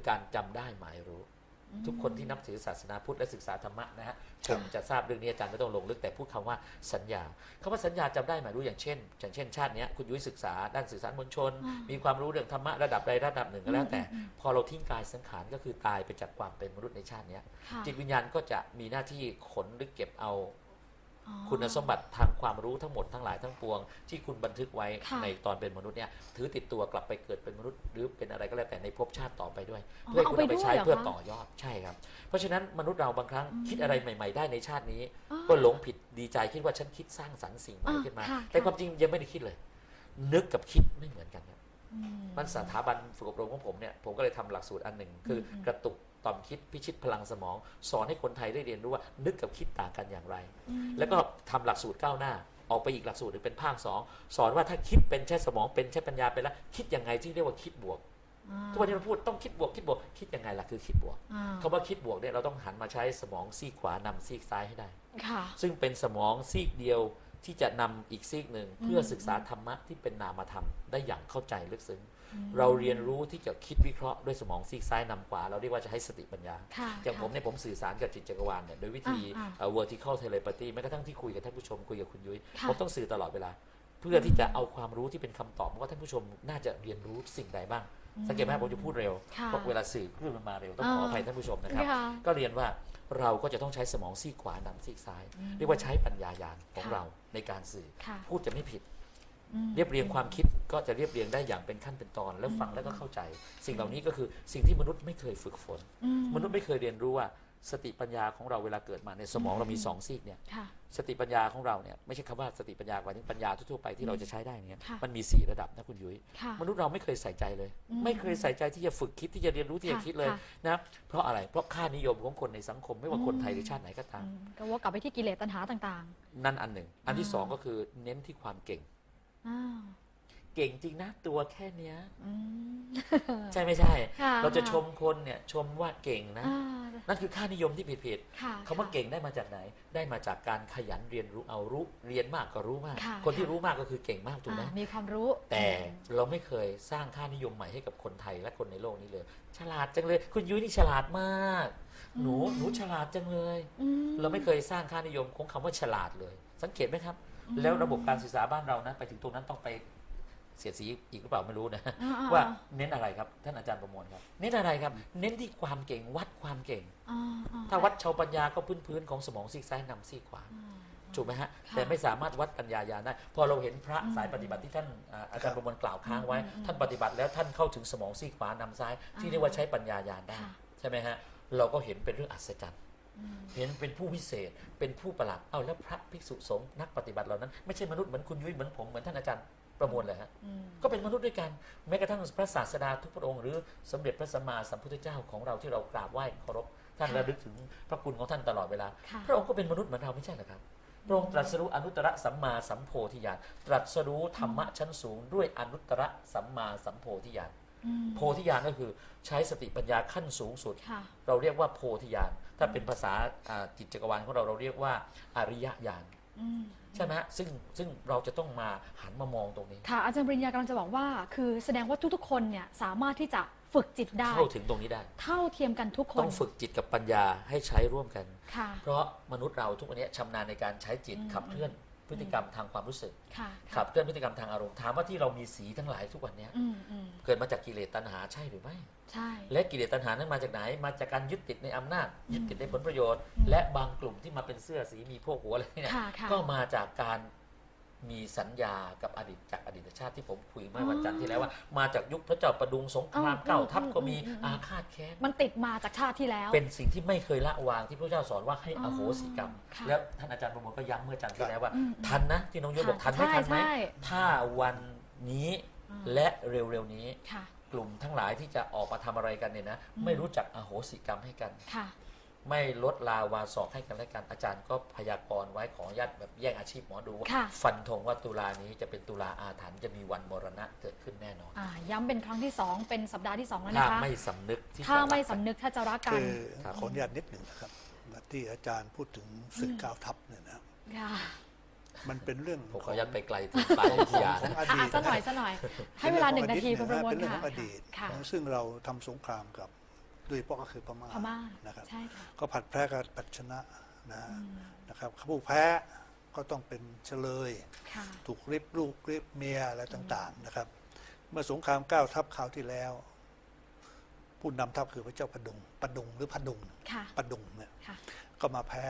คือการจำได้หมายรู้ ทุกคนที่นับถือศาสนาพุทธและศึกษาธรรมะนะฮะคงจะทราบเรื่องนี้อาจารย์ไม่ต้องลงลึกแต่พูดคำว่าสัญญาคำว่าสัญญาจำได้หมายรู้อย่างเช่นอย่างเช่นชาติเนี้ยคุณยุ้ยศึกษาด้านสื่อสารมวลชนอ่ามีมีความรู้เรื่องธรรมะระดับใดระดับหนึ่งก็แล้วแต่อืมอืมอืมพอเราทิ้งกายสังขารก็คือตายไปจากความเป็นมนุษย์ในชาติเนี้ยค่ะจิตวิญญาณก็จะมีหน้าที่ขนหรือเก็บเอาอ๋อ คุณสมบัติทางความรู้ทั้งหมดทั้งหลายทั้งปวง ที่คุณบันทึกไว้ค่ะในตอนเป็นมนุษย์เนี่ยถือติดตัวกลับไปเกิดเป็นมนุษย์ หรือเป็นอะไรก็แล้วแต่ในภพชาติต่อไปด้วยอ๋อเพื่อให้คุณเอาไปเอาไปใช้ด้วยเหรอเพื่อคะต่อยอดใช่ครับ เพราะฉะนั้นมนุษย์เราบางครั้งอืมคิดอะไรใหม่ ๆ ได้ในชาตินี้อ๋อก็หลงผิดดีใจคิดว่าฉันคิดสร้างสรรค์สิ่งใหม่อ่าขึ้นมาค่ะแต่ค่ะความจริงยังไม่ได้คิดเลย นึกกับคิดไม่เหมือนกันครับอืมมันสถาบันฝึกอบรมของผมเนี่ยผมก็เลยทำหลักสูตรอันหนึ่งคืออมกระตุก ต่อมคิดพิชิตพลังสมอง สอนให้คนไทยได้เรียนรู้ว่านึกกับคิดต่างกันอย่างไรอืมแล้วก็ทำหลักสูตรก้าวหน้า ออกไปอีกหลักสูตรหนึ่งเป็นภาคสองสอนว่าถ้าคิดเป็นใช้สมองเป็นใช้ปัญญาเป็นแล้วคิดยังไงที่เรียกว่าคิดบวกอ่าทุกวันนี้เราพูดต้องคิดบวกคิดบวกคิดยังไงล่ะคือคิดบวกอ่าคำว่าคิดบวกเนี่ยเราต้องหันมาใช้สมองซีกขวานำซีกซ้ายให้ได้ค่ะซึ่งเป็นสมองซีกเดียว ที่จะนำอีกซีกหนึ่งอืมเพื่อศึกษาธรรมะที่เป็นนามธรรมได้อย่างเข้าใจลึกซึ้งอืมเราเรียนรู้ที่จะคิดวิเคราะห์ด้วยสมองซีกซ้ายนำขวา เราเรียกว่าจะให้สติปัญญาค่ะอย่างค่ะผมเนี่ยผมสื่อสารกับจิตจักรวาลเนี่ยโดยวิธีอ่าเอ่อ vertical telepathy แม้กระทั่งที่คุยกับท่านผู้ชมคุยกับคุณยุ้ยค่ะผมต้องสื่อตลอดเวลา เพื่อที่จะเอาความรู้ที่เป็นคำตอบว่าท่านผู้ชมน่าจะเรียนรู้สิ่งใดบ้าง สังเกตไหมผมจะพูดเร็วค่ะเพราะเวลาสื่อคลื่นมันมาเร็วต้องขออภัยท่านผู้ชมนะครับค่ะก็เรียนว่าเราก็จะต้องใช้สมองซีกขวานำซีกซ้ายอืมเรียกว่าใช้ปัญญายาณของค่ะเราในการสื่อค่ะพูดจะไม่ผิดอืมเรียบเรียงความคิดก็จะเรียบเรียงได้อย่างเป็นขั้นเป็นตอน แล้วฟังแล้วก็เข้าใจ สิ่งเหล่านี้ก็คือสิ่งที่มนุษย์ไม่เคยฝึกฝนอืมนุษย์ไม่เคยเรียนรู้ว่า สติปัญญาของเราเวลาเกิดมาในสมองเรามีสองซีกเนี่ยค่ะ สติปัญญาของเราเนี่ยไม่ใช่คำว่าสติปัญญากว่านี้ปัญญาทั่วๆไปที่เราจะใช้ได้เนี่ยค่ะมันมีสี่ระดับนะคุณยุ้ยค่ะมนุษย์เราไม่เคยใส่ใจเลย อืมไม่เคยใส่ใจที่จะฝึกคิดที่จะเรียนรู้ที่จะค่ะคิดเลยค่ะ นะเพราะอะไรเพราะค่านิยมของคนในสังคมไม่ว่าคนไทยหรือชาติไหนก็ตาม อืมก็วกกลับไปที่กิเลสตัณหาต่าง นั่นอันหนึ่ง อันที่อ่าสองก็คือเน้นที่ความเก่ง ๆอ้าว เก่งจริงนะตัวแค่เนี้ย อืม ใช่ไม่ใช่ ค่ะเราจะชมคนเนี่ยชมว่าเก่งนะ อ่านั่นคือค่านิยมที่ผิดๆค่ะคำว่าเก่งได้มาจากไหน ได้มาจากการขยันเรียนรู้เอารู้เรียนมากก็รู้มาก ค่ะคนที่ค่ะ รู้มากก็คือเก่งมากถูกไหม อ่ามีความรู้แต่เราไม่เคยสร้างค่านิยมใหม่ให้กับคนไทยและคนในโลกนี้เลย ฉลาดจังเลย คุณยุ้ยนี่ฉลาดมาก หนูอืมหนูฉลาดจังเลย อืม เราไม่เคยสร้างค่านิยมของคำว่าฉลาดเลย สังเกตไหมครับอืมแล้วระบบการศึกษาบ้านเรานะไปถึงตรงนั้นต้องไป เสียดสีอีกหรือเปล่าไม่รู้นะอ่ๆว่าเน้นอะไรครับท่านอาจารย์ประมวลครับ เน้นอะไรครับ เน้นที่ความเก่งวัดความเก่งอ่ๆถ้าวัดชาวปัญญาก็พื้นพื้นๆของสมองซีกซ้ายนำซีกขวาอ่าถูกไหมฮะค่ะแต่ไม่สามารถวัดปัญญายาณได้พอเราเห็นพระอืมสายปฏิบัติที่ท่านอ่าอาจารย์ประมวลกล่าวค้างไว้อืมอืมท่านปฏิบัติแล้วท่านเข้าถึงสมองซีกขวานำซ้าย ที่อ่าเรียกว่าใช้ปัญญายาณได้ค่ะใช่ไหมฮะเราก็เห็นเป็นเรื่องอัศจรรย์อืมเห็นเป็นผู้วิเศษเป็นผู้ประหลาดเอาแล้วพระภิกษุสงฆ์นักปฏิบัติเหล่านั้น ไม่ใช่มนุษย์เหมือนคุณยุ้ยเหมือนผมเหมือนท่านอาจารย์ ประมวลเลยฮะอืมก็เป็นมนุษย์ด้วยกันแม้กระทั่งพระศาสดาทุกพระองค์หรือสมเด็จพระสัมมาสัมพุทธเจ้าของเราที่เรากราบไหว้เคารพท่านค่ะระลึกถึงพระคุณของท่านตลอดเวลาค่ะพระองค์ก็เป็นมนุษย์เหมือนเราไม่ใช่เหรอครับพระองค์ตรัสรู้อนุตตรสัมมาสัมโพธิญาณตรัสรู้ธรรมะชั้นสูง ด้วยอนุตตรสัมมาสัมโพธิญาณอืมโพธิญาณก็คือใช้สติปัญญาขั้นสูงสุดค่ะเราเรียกว่าโพธิญาณถ้าเป็นภาษาอ่าจิตจักรวาลของเราเราเรียกว่าอริยญาณอืม ใช่ไหมฮะซึ่งซึ่งเราจะต้องมาหันมามองตรงนี้ ค่ะอาจารย์ปริญญากำลังจะบอกว่า คือแสดงว่าทุกๆ คนเนี่ยสามารถที่จะฝึกจิตได้ เข้าถึงตรงนี้ได้ เท่าเทียมกันทุกคนต้องฝึกจิตกับปัญญาให้ใช้ร่วมกัน ค่ะ เพราะมนุษย์เราทุกวันนี้ชำนาญในการใช้จิตอืมขับเคลื่อน พฤติกรรมทางความรู้สึกค่ะขับเคลื่อนพฤติกรรมทางอารมณ์ถามว่าที่เรามีสีทั้งหลายทุกวันเนี้ยอืมอืมเกิดมาจากกิเลสตัณหาใช่หรือไม่ ใช่ และกิเลสตัณหานั้นมาจากไหน มาจากการยึดติดในอำนาจ ยึดติดในผลประโยชน์อืมและบางกลุ่มที่มาเป็นเสื้อสีมีพวกหัวอะไรเนี่ยค่ะค่ะ ก็มาจากการ มีสัญญากับอดีตจากอดีตชาติที่ผมคุยเมื่อวันจันทร์ที่แล้วว่า มาจากยุคพระเจ้าประดุงสงครามอืมเก้าทัพอืมก็มีอืมอืมอาฆาตแค้นมันติดมาจากชาติที่แล้ว เป็นสิ่งที่ไม่เคยละวางที่พระเจ้าสอนว่าให้อ๋ออโหสิกรรมค่ะแล้วท่านอาจารย์ประมวลก็ย้ำเมื่อจันทร์ที่แล้วว่าอืมทันนะที่น้องยุ้ยบอกทันไหมใช่ทันไหมใช่ถ้าวันนี้อืมและเร็วๆนี้ค่ะกลุ่มทั้งหลายที่จะออกมาทำอะไรกันเนี่ยนะอืมไม่รู้จักอโหสิกรรมให้กันค่ะ ไม่ลดลาวาสอกให้กันและกันอาจารย์ก็พยากรณ์ไว้ขออนุญาตแบบแย่งอาชีพหมอดูว่าค่ะ ฟันธงว่าตุลานี้จะเป็นตุลาอาถรรพ์จะมีวันมรณะเกิดขึ้นแน่นอน อ่าย้ำเป็นครั้งที่สองเป็นสัปดาห์ที่สองแล้วถ้านะคะ ไม่สำนึกที่ถ้าจะรักไม่กันสำนึกถ้าจะรักกัคืนอครับขออนุญาตนิดหนึ่งนะครับที่อาจารย์พูดถึงศึกเก้าทัพเนี่ยนะค่ะ มันเป็นเรื่องผมขออนุญาตไปไกลถึงปลายวิทยาของนะออะดีอะตสักหน่อยะสักหน่อย ให้เวลาหนึ่งนาทีเป็คุณประมวลเป็นเรื่องค่ะของอดีตค่ะ ซึ่งเราทำสงครามกับ โดยเฉพาะก็คือพม่าพม่านะครับใช่ค่ะก็ผัดแพ้กับผัดชนะนะอืมนะครับผู้แพ้ก็ต้องเป็นเฉลยค่ะถูกริบลูกริบเมียอะไรต่างๆนะครับ เมื่อสงครามเก้าทัพคราวที่แล้ว ผู้นำทัพคือพระเจ้าปดุงปดุงหรือพดุงค่ะปดุงเนี่ยค่ะก็มาแพ้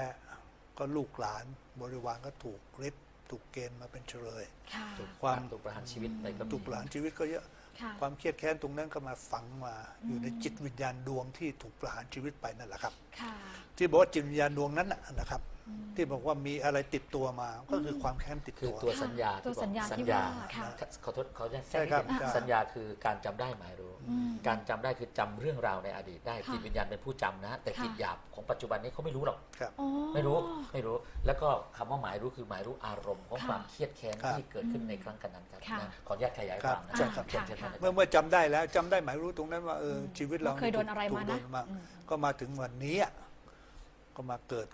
ก็ลูกหลานบริวารก็ถูกริบถูกเกณฑ์มาเป็นเฉลยค่ะถูกความถูกประหารชีวิตไปก็มีถูกประหารชีวิตก็เยอะ ค่ะความเครียดแค้นตรงนั้นก็มาฝังมาอยู่ในจิตวิญญาณดวงที่ถูกประหารชีวิตไปนั่นแหละครับค่ะที่บอกว่าจิตวิญญาณดวงนั้นน่ะนะครับ ที่บอกว่ามีอะไรติดตัวมา ก็คือความแค้นติดคือตัว ตัวสัญญาตัวที่บอกสัญญาสัญที่ญาว่าค่ะ ขอโทษขอแทรกใช่นิดครับนึงใช่สัญญาคือการจำได้หมายรู้ อืม การจำได้คือจำเรื่องราวในอดีตได้ค่ะจิตวิญญาณเป็นผู้จำนะ แต่ค่ะ จิตหยาบของปัจจุบันนี้เขาไม่รู้หรอก ครับ อ๋อ ไม่รู้ไม่รู้ แล้วก็คำว่าหมายรู้คือหมายรู้อารมณ์ของค่ะความเครียดแค้นครับ ที่เกิดขึ้นในครั้งกันนั้นครับค่ะนะขออนุญาตขยายครัคบวามนะใช่ครับ เชิญเชิญท่านอาจารย์เมื่อเมื่อจำได้แล้วจำได้หมายรู้ตรงนั้นว่าเอออมชีวิตเราว่าเคยโดนอะไรถูกมานะโดนมาอืม ก็มาถึงวันนี้อะก็มาเกิด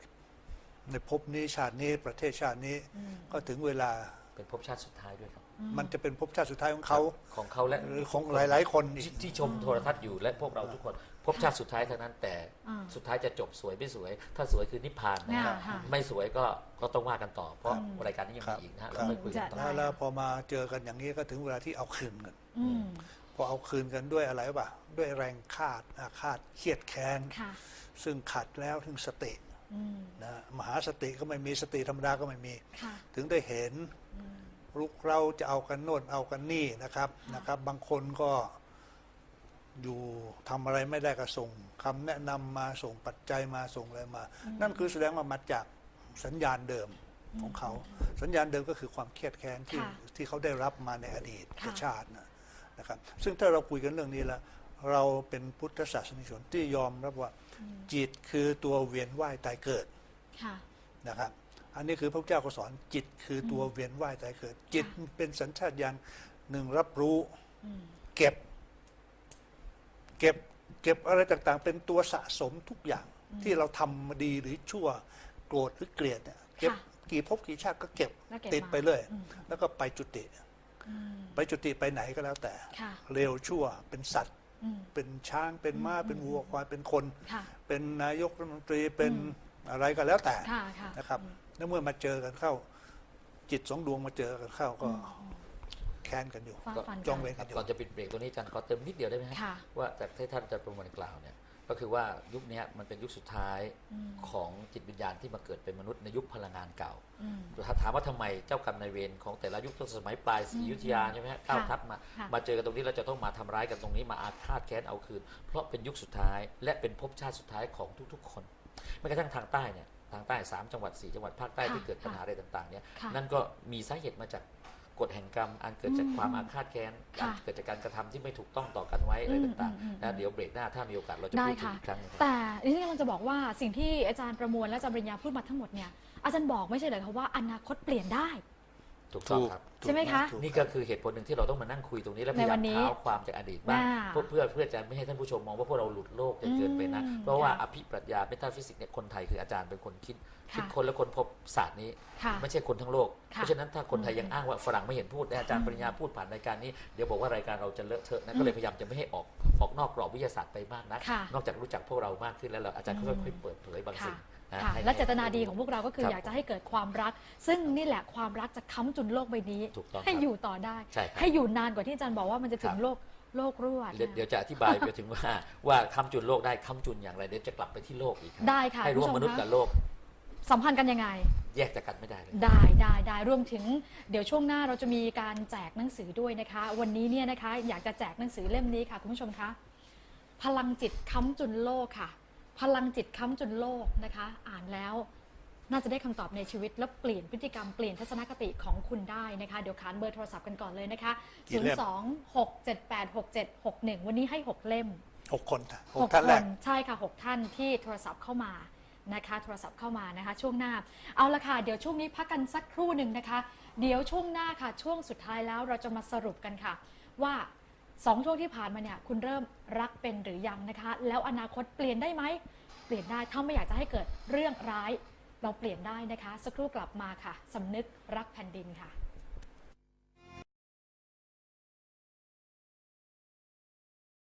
ในภพนี้ชาตินี้ประเทศชาตินี้อืมก็ถึงเวลาเป็นภพชาติสุดท้ายด้วยครับ มันจะเป็นภพชาติสุดท้ายของเขาของเขาและหรือของหลาย ๆ คนอีที่กที่ชมโทรทัศน์อยู่และพวกเราทุกคนภพชาติสุดท้ายเท่านั้น แต่อ่าสุดท้ายจะจบสวยไม่สวย ถ้าสวยคือนิพพานนะฮะอ่าค่ะไม่สวยก็ก็ต้องว่ากันต่อ เพราะอืมรายการนี้ยังครัมีบอีกนะฮะคเรารับไม่คุยกันต่อได้แล้วแล้วพอมาเจอกันอย่างนี้ก็ถึงเวลาที่เอาคืนกันอืมพอเอาคืนกันด้วยอะไรป่ะ ด้วยแรงคาดอาฆาตเครียดแค้นค่ะซึ่งขัดแล้วถึงสติอืม นะมหาสติก็ไม่มีสติธรรมดาก็ไม่มีค่ะถึงได้เห็นอืมลุกเราจะเอากันโน่นเอากันนี่นะครับนะครับ บางคนก็อยู่ทำอะไรไม่ได้ก็ส่งคำแนะนำมาส่งปัจจัยมาส่งอะไรมา นั่นคือแสดงว่ามาจากสัญญาณเดิมของเขา สัญญาณเดิมก็คือความเครียดแค้นที่ค่ะที่เขาได้รับมาในอดีตค่ะชาตินะนะครับ ซึ่งถ้าเราคุยกันเรื่องนี้แล้ว เราเป็นพุทธศาสนิกชนที่ยอมรับว่าจิตคือตัวเวียนว่ายตายเกิดค่ะนะครับ อันนี้คือพระพุทธเจ้าก็สอนจิตคือตัวเวียนว่ายตายเกิด จิตเป็นสัญชาตญาณหนึ่งรับรู้อืมเก็บ เก็บเก็บอะไรต่างๆ เป็นตัวสะสมทุกอย่างที่เราทำมาดีหรือชั่วโกรธหรือเกลียดเนี่ยเก็บค่ะกี่ภพกี่ชาติก็เก็บแล้วเก็บติดมาไปเลยอืมแล้วก็ไปจุติอืมไปจุติไปไหนก็แล้วแต่ค่ะเร็วชั่วเป็นสัตว์อืม เป็นช้างเป็นม้าเป็นวัวควายเป็นคนค่ะเป็นนายกรัฐมนตรีเป็นอืมอะไรก็แล้วแต่ค่ะค่ะนะครับแล้วเมื่อมาเจอกันเข้า จิตสองดวงมาเจอกันเข้าก็แค้นกันอยู่ฟาดฟันจองเวกัรนกันอยู่ก่อนจะปิดเบรกตัวนี้อาจารย์ขอเติมนิดเดียวได้ไหมฮะค่ะว่าจากที่ท่านอาจารย์ประมวลกล่าวเนี่ย ก็คือว่ายุคเนี้ยมันเป็นยุคสุดท้ายอืมของจิตวิญญาณที่มาเกิดเป็นมนุษย์ในยุคพลังงานเก่าอืมถ้าถามว่าทำไมเจ้ากรรมนายเวรของแต่ละยุคตั้งแต่สมัยปลายศรีอยุธยาใช่ไหมฮะเก้าค่ะทัพมาค่ะมาเจอกันตรงนี้เราจะต้องมาทำร้ายกันตรงนี้มาอาฆาตแค้นเอาคืน เพราะเป็นยุคสุดท้ายและเป็นภพชาติสุดท้ายของทุกๆ คนแม้กระทั่งทางใต้เนี่ยทางใต้สามจังหวัดสี่จังหวัดภาคใต้ค่ะที่เกิดปัญหาอะไรต่างๆเนี่ยค่ะนั่นก็มีสาเหตุมาจาก กฎแห่งกรรมอันเกิดจากอืมความอาฆาตแค้นค่ะอันเกิดจากการกระทำที่ไม่ถูกต้องต่อกันไว้อะไรอืมต่างอืมอืมๆนะเดี๋ยวเบรกหน้าถ้ามีโอกาสเราจะได้พูดถึงค่ะอีกครั้งหนึงครับแต่ดิฉันกำลังจะบอกว่าสิ่งที่อาจารย์ประมวลและอาจารย์ปริญญาพูดมาทั้งหมดเนี่ยอาจารย์บอกไม่ใช่เลยคะว่าอนาคตเปลี่ยนได้ ถูกต้องครับถูกใช่ไหมคะถูกนี่ก็คือเหตุผลหนึ่งที่เราต้องมานั่งคุยตรงนี้ และพยายาในวัมนนี้เท้าความจากอดีตบ้างน่าเพื่อเพื่อเพื่อจะไม่ให้ท่านผู้ชมมองว่าพวกเราหลุดโลกจนเกินไปนะอืมเพราะว่าค่ะอภิปรัชญาเมตาฟิสิกส์เนี่ยคนไทยคืออาจารย์เป็นคนคิดค่ะคิดคนและคนพบศาสตร์นี้ค่ะไม่ใช่คนทั้งโลกค่ะเพราะฉะนั้นถ้าคนไทยยังอ้างว่าฝรั่งไม่เห็นพูดแต่อาจารย์ปริญญาพูดผ่านรายการนี้เดี๋ยวบอกว่ารายการเราจะเลอะเทอะนะก็เลยพยายามจะไม่ให้ออก ออกนอกกรอบวิทยาศาสตร์ไปมากนะค่ะนอกจากรู้จักพวกเรามากขึ้นแล้วเราอาจารย์ก็ค่อยๆเปิดเผยบางสิ่งนะค่ะให้และเจตนาดีของพวกเราก็คือครับอยากจะให้เกิดความรัก ซึ่งนี่แหละความรักจะค้ำจุนโลกใบนี้ถูกต้องให้ครับอยู่ต่อได้ใช่ครับให้อยู่นานกว่าที่อาจารย์บอกว่ามันจะถึคงรับโลกโลกรั่วเดี๋ยวนะเดี๋ยวจะอธิบายไปถึงว่าว่าคำจุนโลกได้คำจุนอย่างไรเดี๋ยวจะกลับไปที่โลกอีกครับได้ค่ะให้รู้ว่าคุณมผู้ชนุษย์คะกับโลกสัมพันธ์กันยังไง แยกจากกันไม่ได้เลย ได้ได้ได้รวมถึงเดี๋ยวช่วงหน้าเราจะมีการแจกหนังสือด้วยนะคะ วันนี้เนี่ยนะคะ อยากจะแจกหนังสือเล่มนี้ค่ะคุณผู้ชมคะพลังจิตค้ำจุนโลกค่ะ พลังจิตค้ำจุนโลกนะคะ อ่านแล้วน่าจะได้คำตอบในชีวิต และเปลี่ยนพฤติกรรมเปลี่ยนทัศนคติของคุณได้นะคะ เดี๋ยวขานเบอร์โทรศัพท์กันก่อนเลยนะคะกี่เล่ม026786761 วันนี้ให้ 6 เล่มหกคนค่ะหหกกท่านแรกคนใช่ค่ะหกท่านที่โทรศัพท์เข้ามา นะคะ โทรศัพท์เข้ามานะคะ ช่วงหน้า เอาละค่ะ เดี๋ยวช่วงนี้พักกันสักครู่หนึ่งนะคะ เดี๋ยวช่วงหน้าค่ะ ช่วงสุดท้ายแล้วเราจะมาสรุปกันค่ะ ว่าสองช่วงที่ผ่านมาเนี่ยคุณเริ่มรักเป็นหรือยังนะคะ แล้วอนาคตเปลี่ยนได้ไหมเปลี่ยนได้ถ้าไม่อยากจะให้เกิดเรื่องร้าย เราเปลี่ยนได้นะคะ สักครู่กลับมาค่ะสำนึกรักแผ่นดินค่ะ